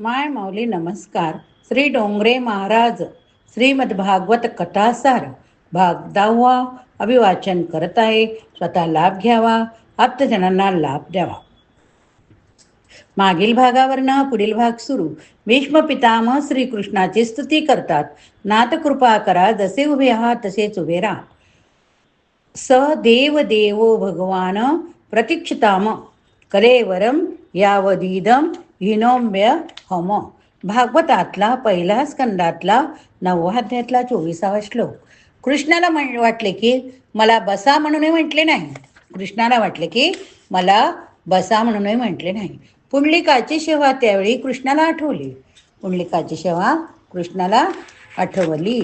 माय माऊली नमस्कार. श्री डोंगरे महाराज श्रीमद भागवत कथासार भाग दहावा अभिवाचन करत आहे. स्वतः लाभ घ्यावा आप्तजनांना लाभ द्यावा. मागील भागावरनं पुढील भाग सुरू. भीष्म पितामह श्रीकृष्णाची स्तुती करतात. नाथ कृपा करा जसे उभे आहात तसेच उभे राहा. स देव देवो भगवान प्रतीक्षिताम. कलेवरम यावदीदम हिनोम्य हो हम भागवतातला पहिला स्कंदातला नववाध्यातला चोवीसावा श्लोक. कृष्णाला म्हण वाटले की मला बसा म्हणूनही म्हटले नाही. कृष्णाला वाटले की मला बसा म्हणूनही म्हटले नाही. पुंडलिकाची सेवा त्यावेळी कृष्णाला आठवली. पुंडलिकाची सेवा कृष्णाला आठवली.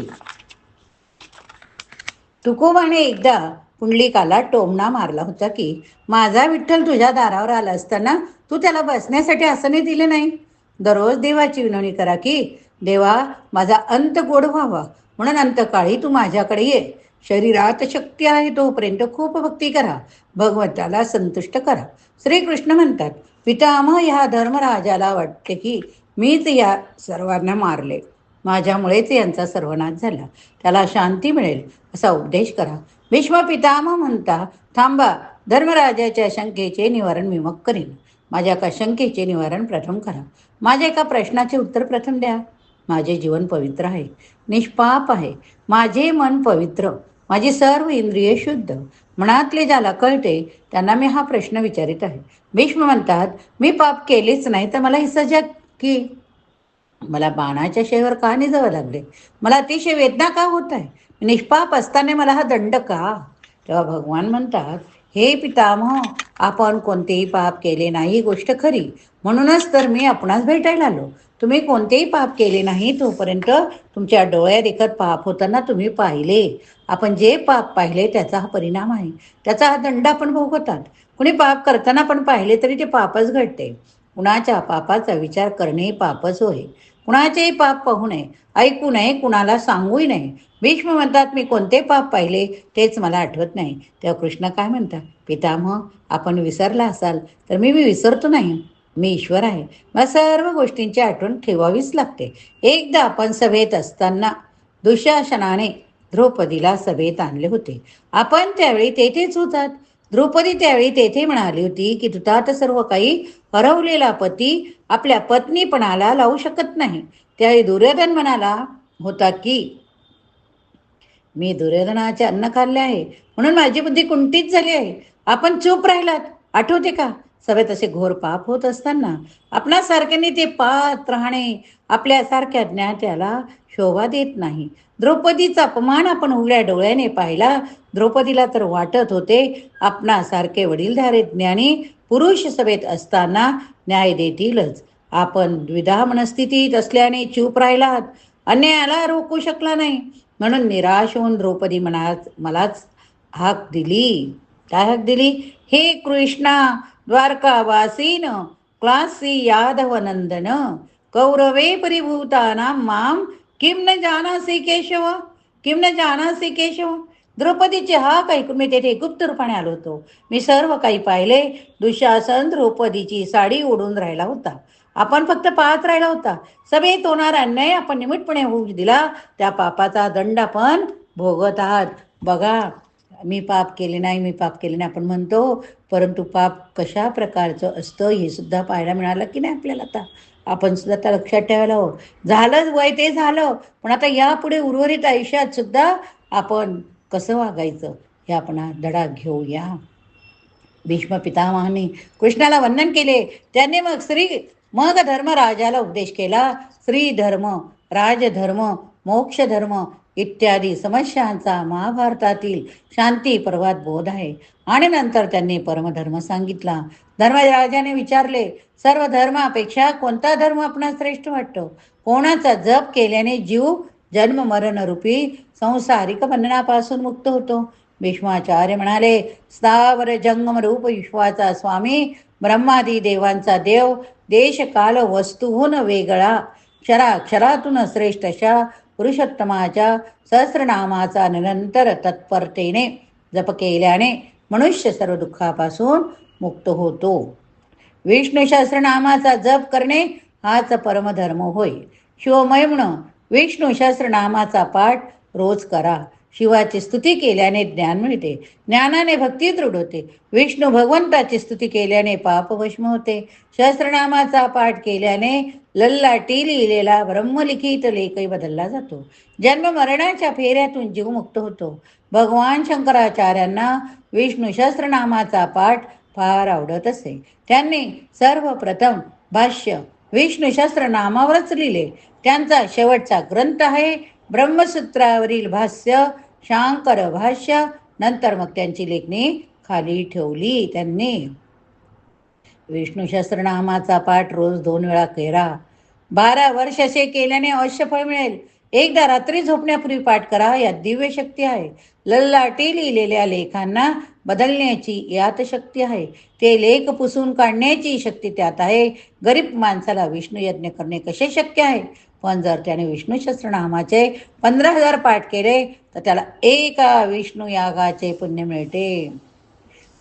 तुकोबाने एकदा पुंडलिकाला टोमणा मारला होता की माझा विठ्ठल तुझ्या दारावर आला असताना तू त्याला बसण्यासाठी आसने दिले नाही. दररोज देवाची विनवणी करा की देवा माझा अंत गोड व्हावा. म्हणून अंतकाळी तू माझ्याकडे ये. शरीरात शक्ती आहे तोपर्यंत खूप भक्ती करा. भगवंताला संतुष्ट करा. श्रीकृष्ण म्हणतात पितामह ह्या धर्मराजाला वाटते की मीच या सर्वांना मारले. माझ्यामुळेच यांचा सर्वनाश झाला. त्याला शांती मिळेल. असा उपदेश करा. भीष्म पितामह म्हणता थांबा. धर्मराजाच्या शंकेचे निवारण मी मग करीन. माझ्या एका शंकेचे निवारण प्रथम करा. माझ्या एका प्रश्नाचे उत्तर प्रथम द्या. माझे जीवन पवित्र आहे. निष्पाप आहे. माझे मन पवित्र. माझी सर्व इंद्रिये शुद्ध. मनातले ज्याला कळते त्यांना मी हा प्रश्न विचारित आहे. भीष्म म्हणतात मी पाप केलेच नाही तर मला ही सजा की? मला बाणाच्या शेवर का निजावं लागले? मला अतिशय वेदना का होत आहे? निष्पाप असताना मला हा दंड का? तेव्हा भगवान म्हणतात हे पितामह आपण कोणतेही पाप केले नाही ही गोष्ट खरी. म्हणूनच तर मी आपणास भेटायला आलो. तुम्ही कोणतेही पाप केले नाही तोपर्यंत तुमच्या डोळ्यात देखत पाप होताना तुम्ही पाहिले. आपण जे पाप पाहिले त्याचा हा परिणाम आहे. त्याचा हा दंड आपण भोगतात कुणी पाप करताना पण पाहिले तरी ते पापच घडते. कुणाच्या पापाचा विचार करणे पापच होय. कुणाचेही पाप पाहू नये. ऐकू नये कुणाला सांगूही नये. भीष्म म्हणतात मी कोणते पाप पाहिले तेच मला आठवत नाही. तेव्हा कृष्ण काय म्हणतात पितामह आपण विसरला असाल तर मी मी विसरतो नाही. मी ईश्वर आहे. मला सर्व गोष्टींची आठवण ठेवावीच लागते. एकदा आपण सभेत असताना दुशासनाने द्रौपदीला सभेत आणले होते. आपण त्यावेळी तेथेच होतात. द्रौपदी त्यावेळी तेथे म्हणाली होती की तुतात सर्व काही हरवलेला पती आपल्या पत्नीपणाला लावू शकत नाही. त्यावेळी दुर्योधन म्हणाला होता की मी दुर्योधनाचे अन्न खाल्ले आहे. म्हणून माझी बुद्धी कुंठीत झाली आहे. आपण चूप राहिलात. आठवते का? सभेत असे घोर पाप होत असताना आपणासारख्याने ते पात राहणे आपल्यासारख्या ज्ञात्याला शोभा देत नाही. द्रौपदीचा अपमान आपण उघड्या डोळ्याने पाहिला. द्रौपदीला तर वाटत होते आपणासारखे वडीलधारे ज्ञानी पुरुष सभेत असताना न्याय देतीलच. आपण द्विधा मनस्थितीत असल्याने चूप राहिलात. अन्यायाला रोखू शकला नाही. म्हणून निराश होऊन द्रौपदी मनात मलाच हाक दिली. काय हाक दिली? हे कृष्णा द्वारकावासीन क्लासी यादवनंदन कौरवे परिभूताना माम किम न जानासी केशव? किम न जानासी केशव? द्रौपदीचे हाक ऐकून मी तेथे गुप्त रूपाने आलो होतो. मी सर्व काही पाहिले. दुशासन द्रौपदीची साडी ओढून राहिला होता. आपण फक्त पाहत राहिला होता. सभेत होणारा अन्याय आपण निमिटपणे होऊ दिला. त्या पापाचा दंड आपण भोगत आहात. बघा मी पाप केले नाही मी पाप केले नाही आपण म्हणतो परंतु पाप कशा प्रकारचं असतं हे सुद्धा पाहायला मिळालं की नाही आपल्याला आता? आपण सुद्धा त्या लक्षात ठेवायला हो झालंच वय ते झालं. पण आता यापुढे उर्वरित आयुष्यात सुद्धा आपण कसं वागायचं? हे आपण धडा घेऊया. भीष्म पितामहाने कृष्णाला वंदन केले. त्याने मग श्री मग धर्मराजाला उपदेश केला श्रीधर्म राजधर्म मोक्षधर्म इत्यादी समस्यांचा महाभारतातील शांती पर्वात बोध आहे. आणि नंतर त्यांनी परमधर्म सांगितला. धर्मराजाने विचारले सर्व धर्मापेक्षा कोणता धर्म आपणास श्रेष्ठ वाटतो? कोणाचा जप केल्याने जीव जन्म मरण रूपी संसारिक बंधनापासून मुक्त होतो? भीष्माचार्य म्हणाले स्थावर जंगम रूप विश्वाचा स्वामी ब्रह्मादी देवांचा देव देशकाल वस्तूहून वेगळा क्षराक्षरातून श्रेष्ठ अशा पुरुषोत्तमाच्या सहस्रनामाचा निरंतर तत्परतेने जप केल्याने मनुष्य सर्व दुःखापासून मुक्त होतो विष्णू सहस्रनामाचा जप करणे हाच परमधर्म होय शिवमय म्हणून विष्णू सहस्रनामाचा पाठ रोज करा शिवाची स्तुती केल्याने ज्ञान मिळते. ज्ञानाने भक्ती दृढ होते. विष्णू भगवंताची स्तुती केल्याने पापभस्म होते. सहस्रनामाचा पाठ केल्याने लल्लाटी लिहिलेला ब्रह्मलिखित लेखही बदलला जातो. जन्म मरणाच्या फेऱ्यातून जीव मुक्त होतो. भगवान शंकराचार्यांना विष्णू सहस्रनामाचा पाठ फार आवडत असे. त्यांनी सर्वप्रथम भाष्य विष्णू सहस्रनामावरच लिहिले. त्यांचा शेवटचा ग्रंथ आहे ब्रह्मसूत्रावरील भाष्य शांकर भाष्य. नंतर मग त्यांची लेखणी खाली ठेवली त्यांनी. विष्णू सहस्रनामाचा पाठ रोज दोन वेळा केला. बारा वर्ष असे केल्याने अवश्य फळ मिळेल. एकदा रात्री झोपण्यापूर्वी पाठ करा यात दिव्य शक्ती आहे. लल्लाटी लिहिलेल्या लेखांना बदलण्याची यात शक्ती आहे. ते लेख पुसून काढण्याची शक्ती त्यात आहे. गरीब माणसाला विष्णू यज्ञ करणे कसे शक्य आहे? पण जर त्याने विष्णू सहस्रनामाचे पंधरा हजार पाठ केले तर त्याला एका विष्णू यागाचे पुण्य मिळते.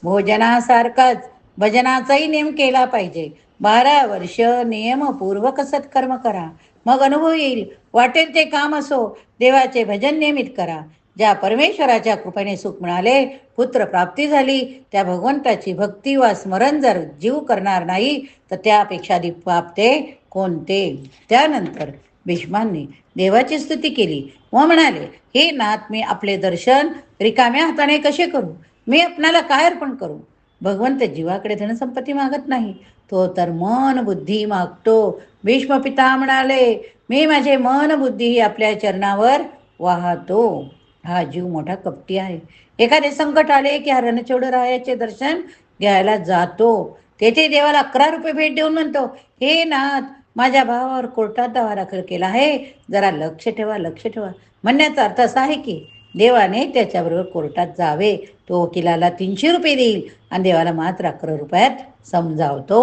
भोजनासारखाच भजनाचाही नियम केला पाहिजे. बारा वर्ष नियमपूर्वक सत्कर्म करा. मग अनुभव येईल. वाटेल ते काम असो देवाचे भजन नियमित करा. ज्या परमेश्वराच्या कृपेने सुख मिळाले पुत्र प्राप्ती झाली त्या भगवंताची भक्ती वा स्मरण जर जीव करणार नाही तर त्यापेक्षा अधिक पाप ते कोणते? त्यानंतर भीष्मांनी देवाची स्तुती केली. व म्हणाले हे नाथ मी आपले दर्शन रिकाम्या हाताने कसे करू? मी आपणाला काय अर्पण करू? भगवंत जीवाकडे धनसंपत्ती मागत नाही. तो तर मन बुद्धी मागतो. भीष्म पिता म्हणाले मी माझे मन बुद्धी आपल्या चरणावर वाहतो. हा जीव मोठा कपटी आहे. एखादे संकट आले की हा रणचोडरायाचे दर्शन घ्यायला जातो. तेथे देवाला अकरा रुपये भेट देऊन म्हणतो हे नाथ माझ्या भावावर कोर्टात दावा दाखल केला आहे. जरा लक्ष ठेवा लक्ष ठेवा. म्हणण्याचा अर्थ असा आहे की देवाने त्याच्याबरोबर कोर्टात जावे. तो वकिलाला तीनशे रुपये देईल आणि देवाला मात्र अकरा रुपयात समजावतो.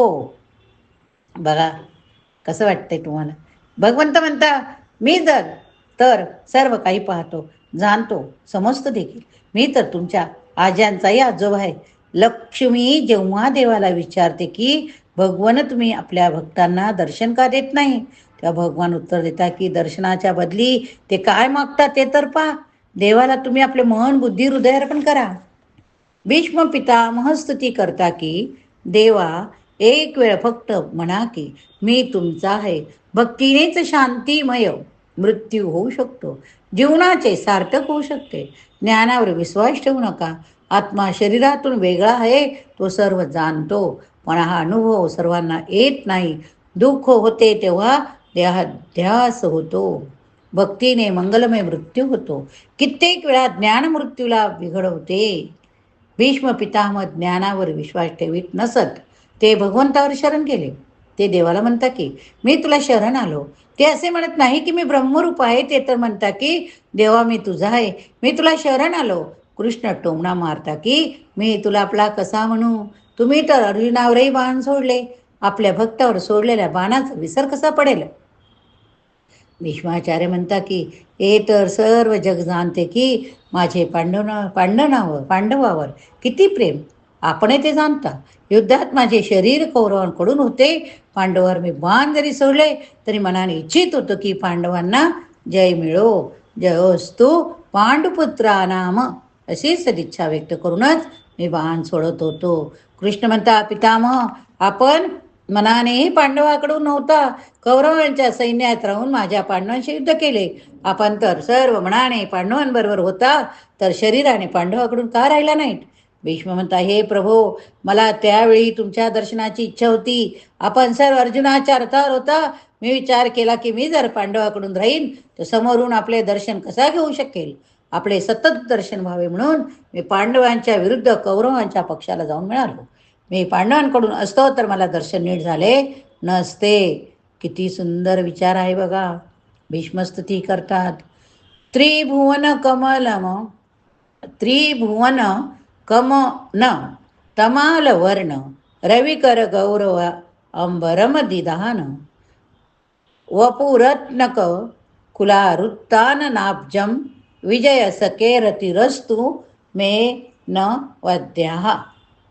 बघा कसं वाटतंय तुम्हाला? भगवंत म्हणता मी जर तर सर्व काही पाहतो जाणतो समजतो देखील. मी तर तुमच्या आज्यांचाही आजोबा आहे. लक्ष्मी जेव्हा देवाला विचारते की भगवान तुम्ही आपल्या भक्तांना दर्शन का देत नाही? तेव्हा भगवान उत्तर देता की दर्शनाच्या बदली ते काय मागतात ते तर पहा. देवाला तुम्ही आपले मन बुद्धी हृदय अर्पण करा. भीष्म पिता महस्तुती करता की देवा एक वेळ फक्त म्हणा की मी तुमचा आहे. भक्तीनेच शांतीमय मृत्यू होऊ शकतो. जीवनाचे सार्थक होऊ शकते. ज्ञानावर विश्वास ठेवू नका. आत्मा शरीरातून वेगळा आहे तो सर्व जाणतो. पण हा अनुभव सर्वांना येत नाही. दुःख होते तेव्हा देहाध्यास होतो. भक्तीने मंगलमय मृत्यू होतो. कित्येक वेळा ज्ञान मृत्यूला बिघडवते भीष्म पितामह ज्ञानावर विश्वास ठेवीत नसत. ते भगवंतावर शरण गेले. ते देवाला म्हणता की मी तुला शरण आलो. ते असे म्हणत नाही की मी ब्रह्मरूप आहे. ते तर म्हणता की देवा मी तुझा आहे. मी तुला शरण आलो. कृष्ण टोमणा मारता की मी तुला आपला कसा म्हणू? तुम्ही तर अर्जुनावरही बाण सोडले. आपल्या भक्तावर सोडलेल्या बाणाचा विसर कसा पडेल? भीष्माचार्य म्हणता की हे तर सर्व जग जाणते की माझे पांडव पांडवनावर पांडवावर किती प्रेम. आपण ते जाणता. युद्धात माझे शरीर कौरवांकडून होते. पांडवावर मी बाण जरी सोडले तरी मनाने इच्छित होतं की पांडवांना जय मिळो. जय असतो पांडुपुत्रा नाम अशी सदिच्छा व्यक्त करूनच मी बाण सोडत होतो. कृष्ण म्हणता पितामह आपण मनानेही पांडवाकडून नव्हता. कौरवांच्या सैन्यात राहून माझ्या पांडवांशी युद्ध केले. आपण तर सर्व मनाने पांडवांबरोबर होता तर शरीराने पांडवाकडून का राहिला नाहीत? भीष्म म्हणता हे प्रभो मला त्यावेळी तुमच्या दर्शनाची इच्छा होती. आपण सर्व अर्जुनाच्या रथावर होता. मी विचार केला की मी जर पांडवाकडून राहीन तर समोरून आपले दर्शन कसा घेऊ शकेल? आपले सतत दर्शन व्हावे म्हणून मी पांडवांच्या विरुद्ध कौरवांच्या पक्षाला जाऊन मिळालो. मी पांडवांकडून असतो तर मला दर्शन नीट झाले नसते. किती सुंदर विचार आहे बघा. भीष्मस्तुती करतात. त्रिभुवन कमलम त्रिभुवन कम न तमाल वर्ण रविकर गौरव अंबरम दिदान वपुरत्नक कुलारुत्तान नाब्जम विजय सकेरतिरस्तु मे न वद्या।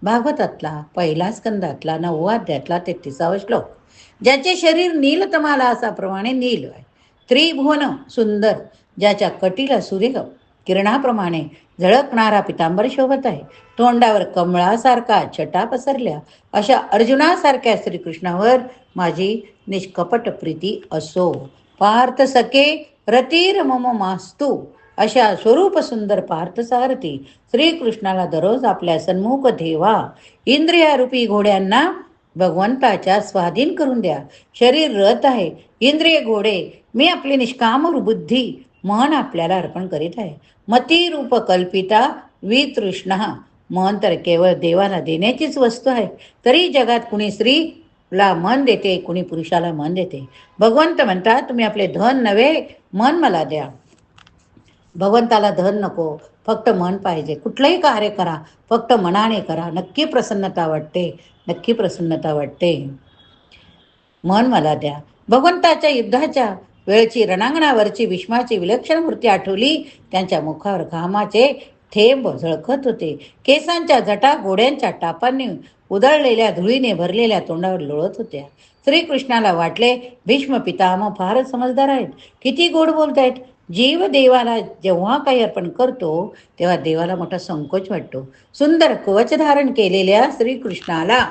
भागवतातला पहिला स्कंदातला नववा अध्यातला तेहतीसावा श्लोक. ज्याचे शरीर नीलतमाला असाप्रमाणे नील आहे. त्रिभुवन सुंदर ज्याच्या कटीला सूर्य किरणाप्रमाणे झळकणारा पितांबर शोभत आहे. तोंडावर कमळासारखा छटा पसरल्या. अशा अर्जुनासारख्या श्रीकृष्णावर माझी निष्कपट प्रीती असो. पार्थ सखे रतीर मम मास्तू. अशा स्वरूप सुंदर पार्थसारथी श्रीकृष्णाला दररोज आपल्या सन्मुख ठेवा. इंद्रियारूपी घोड्यांना भगवंताच्या स्वाधीन करून द्या. शरीर रथ आहे. इंद्रिय घोडे मी आपली निष्काम बुद्धी मन आपल्याला अर्पण करीत आहे. मतिरूप कल्पिता वितृष्णा. मन तर केवळ देवाला देण्याचीच वस्तू आहे. तरी जगात कुणी स्त्रीला मन देते कुणी पुरुषाला मन देते. भगवंत म्हणतात तुम्ही आपले धन नव्हे मन मला द्या. भगवंताला धन नको फक्त मन पाहिजे. कुठलंही कार्य करा फक्त मनाने करा. नक्की प्रसन्नता वाटते नक्की प्रसन्नता वाटते. मन मला द्या. भगवंताच्या युद्धाच्या वेळची रणांगणावरची भीष्माची विलक्षण मूर्ती आठवली. त्यांच्या मुखावर घामाचे थेंब झळकत होते. केसांच्या जटा घोड्यांच्या टापांनी उधळलेल्या धुळीने भरलेल्या तोंडावर लोळत होत्या. श्रीकृष्णाला वाटले भीष्म पितामह फारच समजदार आहेत. किती गोड बोलतायत. जीव देवाला जेव्हा काही अर्पण करतो तेव्हा देवाला मोठा संकोच वाटतो. सुंदर कवच धारण केलेल्या श्रीकृष्णाला.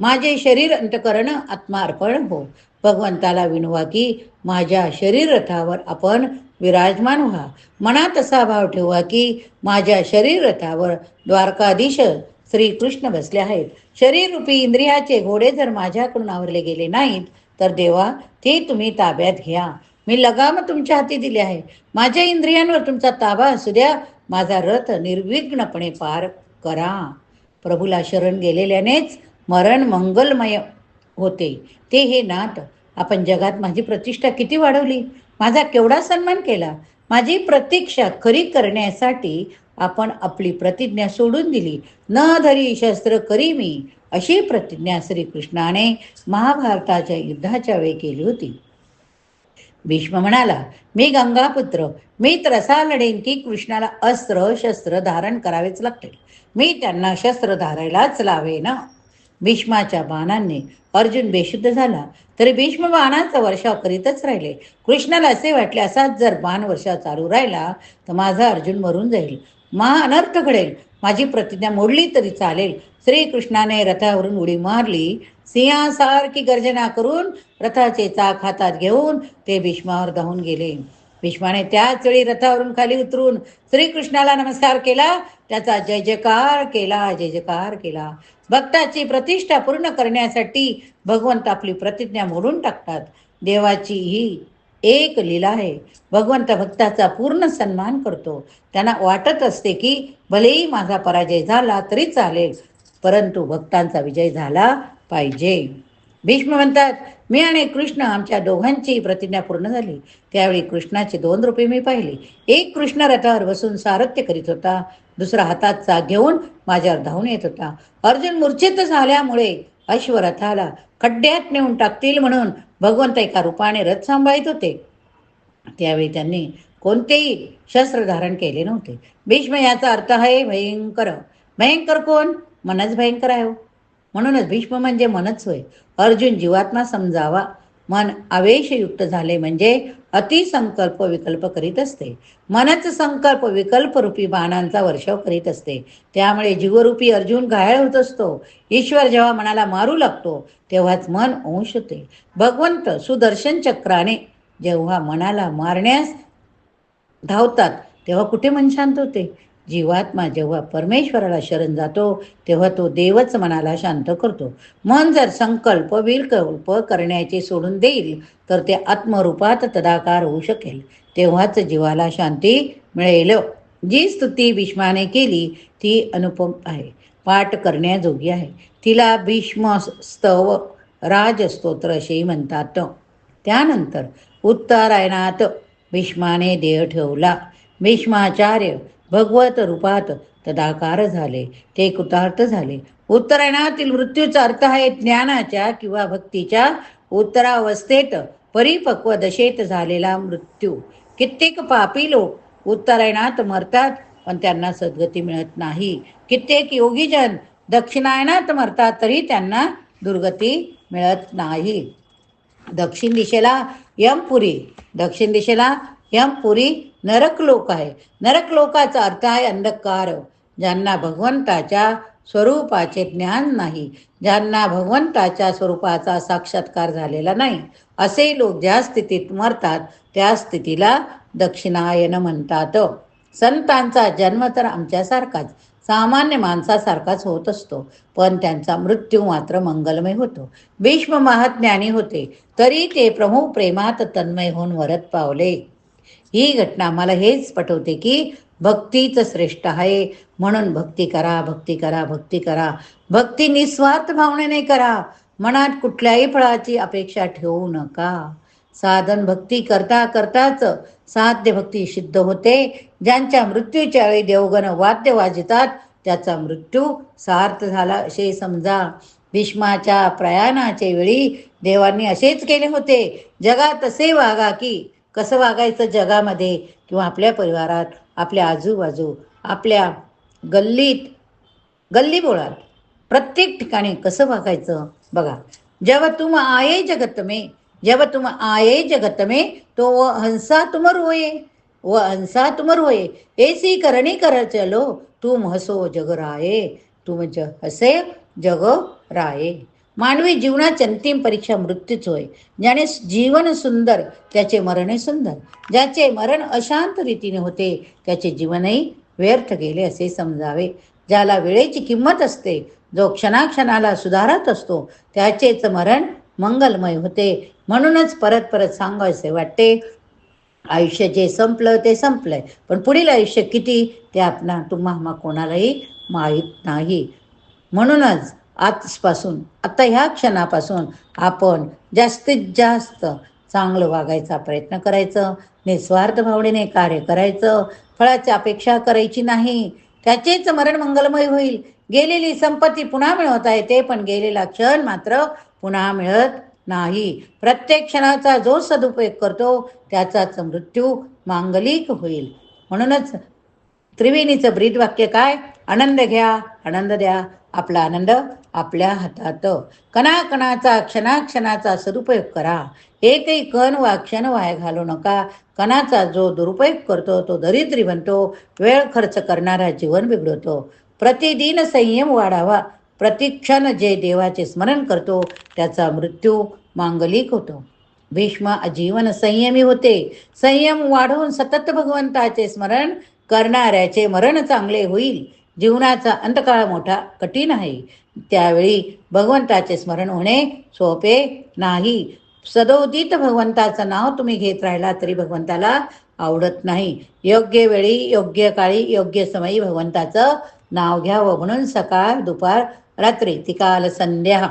माझे शरीर अंतकरण आत्मा अर्पण हो. भगवंताला विनवा की माझ्या शरीर रथावर आपण विराजमान व्हा. मनात असा भाव ठेवा की माझ्या शरीर रथावर द्वारकाधीश श्रीकृष्ण बसले आहेत. शरीर रूपी इंद्रियाचे घोडे जर माझ्याकडून आवरले गेले नाहीत तर देवा ते तुम्ही ताब्यात घ्या. मी लगाम तुमच्या हाती दिले आहे. माझ्या इंद्रियांवर तुमचा ताबा असू द्या. माझा रथ निर्विघ्नपणे पार करा. प्रभूला शरण गेलेल्यानेच मरण मंगलमय होते. ते हे नाट आपण जगात माझी प्रतिष्ठा किती वाढवली? माझा केवढा सन्मान केला? माझी प्रतीक्षा खरी करण्यासाठी आपण आपली प्रतिज्ञा सोडून दिली. न धरी शस्त्र करी मी अशी प्रतिज्ञा श्रीकृष्णाने महाभारताच्या युद्धाच्या वेळी केली होती. भीष्म म्हणाला मी गंगापुत्र मी त्रसा लढेन की कृष्णाला अस्त्र शस्त्र धारण करावेच लागतील. मी त्यांना शस्त्र धारायलाच लावे ना. भीष्माच्या बाणांनी अर्जुन बेशुद्ध झाला. तरी भीष्म बाणाचा वर्षाव करीतच राहिले. कृष्णाला असे वाटले असाच जर बाण वर्षाव चालू राहिला तर माझा अर्जुन मरून जाईल. महा अनर्थ घडेल. माझी प्रतिज्ञा मोडली तरी चालेल. श्रीकृष्णाने रथावरून उडी मारली. सिंहासारखी गर्जना करून रथाचे चाक हातात घेऊन ते भीष्मावर धावून गेले. भीष्माने त्याच वेळी रथावरून खाली उतरून श्रीकृष्णाला नमस्कार केला. त्याचा जय जयकार केला जय जयकार केला. भक्ताची प्रतिष्ठा पूर्ण करण्यासाठी भगवंत आपली प्रतिज्ञा मोडून टाकतात. देवाची ही एक लीला आहे. भगवंत भक्ताचा पूर्ण सन्मान करतो. त्यांना वाटत असते की भलेही माझा पराजय झाला तरी चालेल परंतु भक्तांचा विजय झाला पाहिजे. भीष्म म्हणतात मी आणि कृष्ण आमच्या दोघांची प्रतिज्ञा पूर्ण झाली. त्यावेळी कृष्णाची दोन रूपे मी पाहिली. एक कृष्ण रथावर बसून सारथ्य करीत होता. दुसरा हातात घेऊन माझ्यावर धावून येत होता. अर्जुन मूर्छित झाल्यामुळे अश्वरथाला खड्ड्यात नेऊन टाकतील म्हणून भगवंत एका रूपाने रथ सांभाळत होते. त्यावेळी त्यांनी कोणतेही शस्त्र धारण केले नव्हते. भीष्म याचा अर्थ आहे भयंकर. भयंकर कोण? मनच भयंकर आहे हो. म्हणूनच भीष्म म्हणजे मनच होय. अर्जुन जीवात्मा समजावा. मन आवेशयुक्त झाले म्हणजे अतिसंकल्प विकल्प करीत असते. मनच संकल्प विकल्प रूपी बाणांचा वर्षाव करीत असते. त्यामुळे जीवरूपी अर्जुन घायाळ होत असतो. ईश्वर जेव्हा मनाला मारू लागतो तेव्हाच मन अंश होते भगवंत सुदर्शन चक्राने जेव्हा मनाला मारण्यास धावतात तेव्हा कुठे मन शांत होते? जीवात्मा जेव्हा परमेश्वराला शरण जातो तेव्हा तो देवच मनाला शांत करतो. मन जर संकल्प विकल्प करण्याचे सोडून देईल तर ते आत्मरूपात तदाकार होऊ शकेल. तेव्हाच जीवाला शांती मिळेल. जी स्तुती भीष्माने केली ती अनुपम आहे. पाठ करण्याजोगी आहे. तिला भीष्म स्तव राजस्तोत्र असेही म्हणतात. त्यानंतर उत्तरायणात भीष्माने देह ठेवला. भीष्माचार्य भगवत रूपात तदाकार झाले. ते कृतार्थ झाले. उत्तरायणातील मृत्यूचा अर्थ आहे ज्ञानाच्या किंवा भक्तीच्या उत्तरावस्थेत परिपक्व दशेत झालेला मृत्यू. कित्येक पापी लोक उत्तरायणात मरतात पण त्यांना सद्गती मिळत नाही. कित्येक योगीजन दक्षिणायनात मरतात तरी त्यांना दुर्गती मिळत नाही. दक्षिण दिशेला यमपुरी. दक्षिण दिशेला यमपुरी नरक लोक आहे. नरक लोकाचा अर्थ आहे अंधकार ज्यांना भगवंताच्या स्वरूपाचे ज्ञान नाही ज्यांना भगवंताच्या स्वरूपाचा साक्षात्कार झालेला नाही. असे लोक ज्या स्थितीत मरतात त्या स्थितीला दक्षिणायन म्हणतात. संतांचा जन्म तर आमच्यासारखाच सामान्य माणसासारखाच होत असतो पण त्यांचा मृत्यू मात्र मंगलमय होतो. भीष्म महाज्ञानी होते तरी ते प्रमुख प्रेमात तन्मय होऊन वरत पावले. ही घटना मला हेच पटवते की भक्तीच श्रेष्ठ आहे. म्हणून भक्ती करा भक्ती करा भक्ती करा. भक्ती निस्वार्थ भावनेने करा. मनात कुठल्याही फळाची अपेक्षा ठेवू नका. साधन भक्ती करता करताच साध्य भक्ती सिद्ध होते. ज्यांच्या मृत्यूच्या वेळी देवगण वाद्य वाजतात त्याचा मृत्यू सार्थ झाला असे समजा. भीष्माच्या प्रयाणाचे वेळी देवांनी असेच केले होते. जगात असे वागा की कसं वागायचं जगामध्ये किंवा आपल्या परिवारात आपल्या आजूबाजू आपल्या गल्लीत गल्ली बोळात प्रत्येक ठिकाणी कसं वागायचं? बघा जेव्हा तुम आये जगत में तुम आये जगत में तो व हंसा तुम रोये व हंसा तुम रोये ऐसी करणी कर चलो तुम हसो जग राये तुम ज हसे जग राये. मानवी जीवनाची अंतिम परीक्षा मृत्यूच होय. ज्याने जीवन सुंदर त्याचे मरणही सुंदर. ज्याचे मरण अशांत रीतीने होते त्याचे जीवनही व्यर्थ गेले असे समजावे. ज्याला वेळेची किंमत असते जो क्षणाक्षणाला सुधारत असतो त्याचेच मरण मंगलमय होते. म्हणूनच परत परत सांगायचे वाटते आयुष्य जे संपलं ते संपलंय. पण पुढील आयुष्य किती ते आपणा तुम्हा कोणालाही माहीत नाही. म्हणूनच आजपासून आता ह्या क्षणापासून आपण जास्तीत जास्त चांगलं वागायचा प्रयत्न करायचं निस्वार्थ भावनेने कार्य करायचं फळाची अपेक्षा करायची नाही त्याचेच मरण मंगलमय होईल. गेलेली संपत्ती पुन्हा मिळवता येते पण गेलेला क्षण मात्र पुन्हा मिळत नाही. प्रत्येक क्षणाचा जो सदुपयोग करतो त्याचाच मृत्यू मांगलिक होईल. म्हणूनच त्रिवेणीचं ब्रीद वाक्य काय? आनंद घ्या आनंद द्या. आपला आनंद आपल्या हातात. कणाकणाचा क्षणाक्षणाचा सदुपयोग करा. एकही कण वा क्षण वाया घालू नका. कणाचा जो दुरुपयोग करतो तो दरिद्री बनतो. वेळ खर्च करणारा जीवन बिघडवतो प्रतिदिन संयम वाढावा. प्रतिक्षण जे देवाचे स्मरण करतो त्याचा मृत्यू मांगलिक होतो. भीष्म आजीवन संयमी होते. संयम वाढवून सतत भगवंताचे स्मरण करणाऱ्याचे मरण चांगले होईल. जीवनाचा अंतकाळ मोठा कठीण आहे. त्यावेळी भगवंताचे स्मरण होणे सोपे नाही. सदोदित भगवंताचं नाव तुम्ही घेत राहिला तरी भगवंताला आवडत नाही. योग्य वेळी योग्य काळी योग्य समयी भगवंताचं नाव घ्यावं म्हणून सकाळ दुपार रात्री तिकाल संध्या.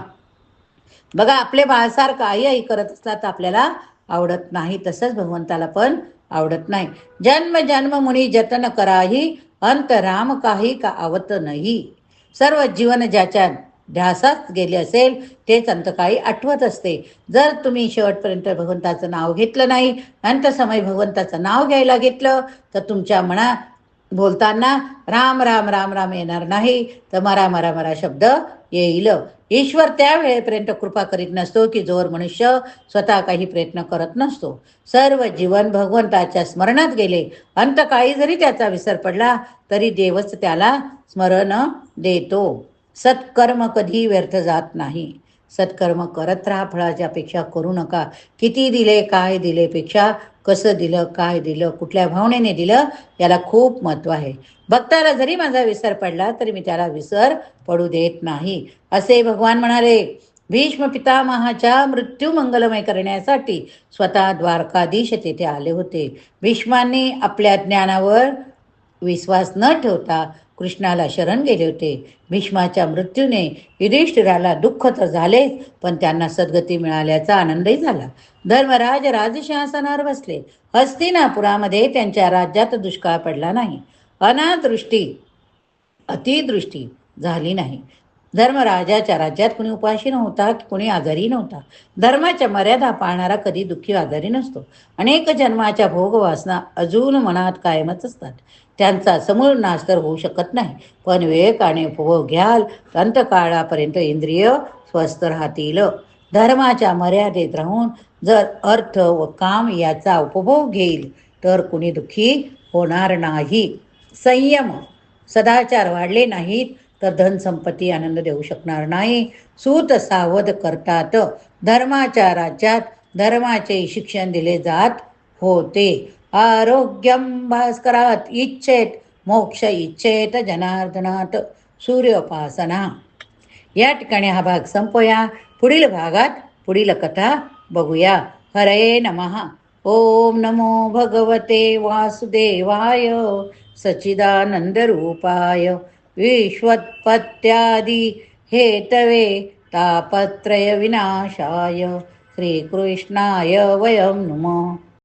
बघा आपले बाळसारखं आई आई करत असतात आपल्याला आवडत नाही. तसंच भगवंताला पण आवडत नाही. जन्म जन्म मुनी जतन कराही अंत राम काही का आवत नाही. सर्व जीवन ज्याच्या ध्यासात गेले असेल तेच अंतकाळी आठवत असते. जर तुम्ही शेवटपर्यंत भगवंताचं नाव घेतलं नाही अंत समय भगवंताचं नाव घ्यायला घेतलं तर तुमच्या मना बोलताना राम राम राम राम येणार नाही. तर मरा मरा मरा शब्द येईल. ईश्वर त्या वेळेपर्यंत कृपा करीत नसतो की जोर मनुष्य स्वतः काही प्रयत्न करत नसतो. सर्व जीवन भगवंताच्या स्मरणात गेले. अंतकाळी जरी त्याचा विसर पडला तरी देवच त्याला स्मरण देतो. सत्कर्म कधी व्यर्थ जात नाही. सत्कर्म करत राहा फळाच्या अपेक्षा करू नका. किती दिले काय दिले पेक्षा कसं दिलं काय दिलं कुठल्या भावनेने दिलं याला खूप महत्त्व आहे. भक्ताला जरी माझा विसर पडला तरी मी त्याला विसर पडू देत नाही. असे भगवान म्हणाले भीष्म पितामहाच्या मृत्यू मंगलमय करण्यासाठी स्वतः द्वारकाधीश तेथे आले होते. भीष्मांनी आपल्या ज्ञानावर विश्वास न ठेवता कृष्णाला शरण गेले होते. भीष्माच्या मृत्यूने युधिष्ठिराला दुःख तर झालेच पण त्यांना सद्गती मिळाल्याचा आनंदही झाला. धर्मराज राजसिंहासनावर बसले. हस्तिनापुरामध्ये त्यांच्या राज्यात दुष्काळ पडला नाही. अनादृष्टी अतिदृष्टी झाली नाही. धर्मराजाच्या राज्यात कुणी उपाशी नव्हता कुणी आजारी नव्हता. धर्माच्या मर्यादा पाळणारा कधी दुःखी आजारी नसतो. अनेक जन्माच्या भोगवासना अजून मनात कायमच असतात. त्यांचा समूळ नाश तर होऊ शकत नाही. पण विवेकाने भोग घ्याल अंतकाळापर्यंत इंद्रिय स्वस्थ राहतील. धर्माच्या मर्यादेत राहून जर अर्थ व काम याचा उपभोग घेईल तर कुणी दुःखी होणार नाही. संयम. सदाचार वाढले नाहीत तर धनसंपत्ती आनंद देऊ शकणार नाही. सूत सावध करतात. धर्माच्या राज्यात धर्माचे शिक्षण दिले जात होते. आरोग्यम भास्करात इच्छेत मोक्ष इच्छेत जनार्दनात सूर्योपासना. या ठिकाणी हा भाग संपवूया पुढील भागात पुढील कथा बघूया. हरे नमः. ओम नमो भगवते वासुदेवाय सच्चिदानंदरूपाय विश्वत्पत्यादि हेतवे तापत्रयविनाशाय श्रीकृष्णाय वयं नमः.